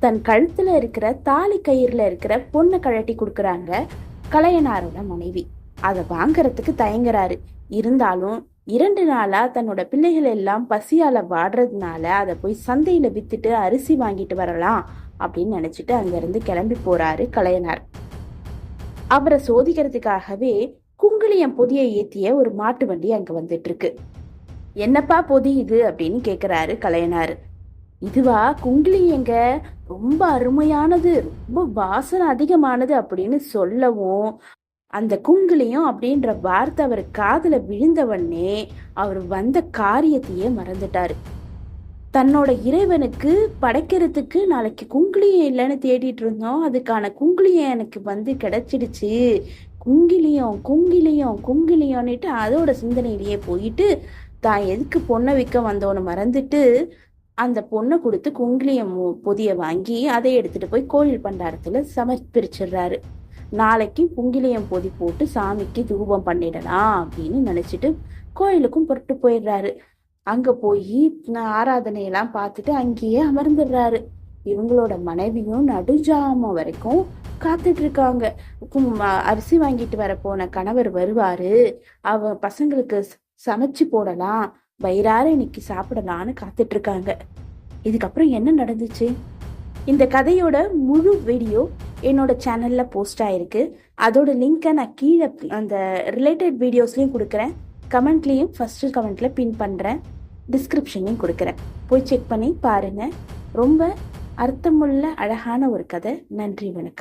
தன் கழுத்துல இருக்கிற தாலி கயிறுல இருக்கிற பொண்ணை கழட்டி கொடுக்குறாங்க கலையனாரோட மனைவி. அதை வாங்கறதுக்கு தயங்குறாரு. இருந்தாலும் இரண்டு நாளா தன்னோட பிள்ளைகள் எல்லாம் பசியால வாடுறதுனால அதை போய் சந்தையில வித்துட்டு அரிசி வாங்கிட்டு வரலாம் அப்படின்னு நினைச்சிட்டு அங்கிருந்து கிளம்பி போறாரு கலையனார். அவரை சோதிக்கிறதுக்காகவே குங்குளியம் பொதியை ஏத்திய ஒரு மாட்டு வண்டி அங்க வந்துட்டு இருக்கு. என்னப்பா பொதி இது? அப்படின்னு கேக்குறாரு கலையனார். இதுவா குங்கிலி எங்க? ரொம்ப அருமையானது ரொம்ப வாசனை அதிகமானது அப்படின்னு சொல்லவும். அந்த குங்கிலியம் அப்படின்ற வார்த்தை அவர் காதில் விழுந்தவொடனே அவர் வந்த காரியத்தையே மறந்துட்டாரு. தன்னோட இறைவனுக்கு படைக்கிறதுக்கு நாளைக்கு குங்கிலியம் இல்லைன்னு தேடிட்டு இருந்தோம். அதுக்கான குங்கிலியம் எனக்கு வந்து கிடைச்சிடுச்சு. குங்கிலியம் குங்கிலியம் குங்கிலியம்னுட்டு அதோட சிந்தனையிலேயே போயிட்டு தான் எதுக்கு பொண்ணை விற்க வந்தோன்னு? மறந்துட்டு அந்த பொண்ணை கொடுத்து குங்கிலியம் பொதிய வாங்கி அதை எடுத்துட்டு போய் கோயில் பண்டாரத்துல சமர்ப்பிச்சிடுறாரு. நாளைக்கு குங்கிலியம் பொதி போட்டு சாமிக்கு தூபம் பண்ணிடலாம் அப்படின்னு நினைச்சிட்டு கோயிலுக்கும் புறட்டு போயிடுறாரு. அங்க போய் ஆராதனையெல்லாம் பார்த்துட்டு அங்கேயே அமர்ந்துடுறாரு. இவங்களோட மனைவியும் நடுஜாமம் வரைக்கும் காத்துட்டு இருக்காங்க. அரிசி வாங்கிட்டு வர போன கணவர் வருவாரு. அவ பசங்களுக்கு சமைச்சு போடலாம். வயிறார இன்னைக்கு சாப்பிடலான்னு காத்துட்டு இருக்காங்க இதுக்கப்புறம் என்ன நடந்துச்சு? இந்த கதையோட முழு வீடியோ என்னோட சேனல்ல போஸ்ட் ஆயிருக்கு. அதோட லிங்கை நான் கீழே அந்த ரிலேட்டட் வீடியோஸ்லையும் கொடுக்குறேன். கமெண்ட்லேயும் ஃபர்ஸ்ட் கமெண்ட்ல பின் பண்ணுறேன் டிஸ்கிரிப்ஷனையும் கொடுக்குறேன். போய் செக் பண்ணி பாருங்க. ரொம்ப அர்த்தமுள்ள அழகான ஒரு கதை. நன்றி வணக்கம்.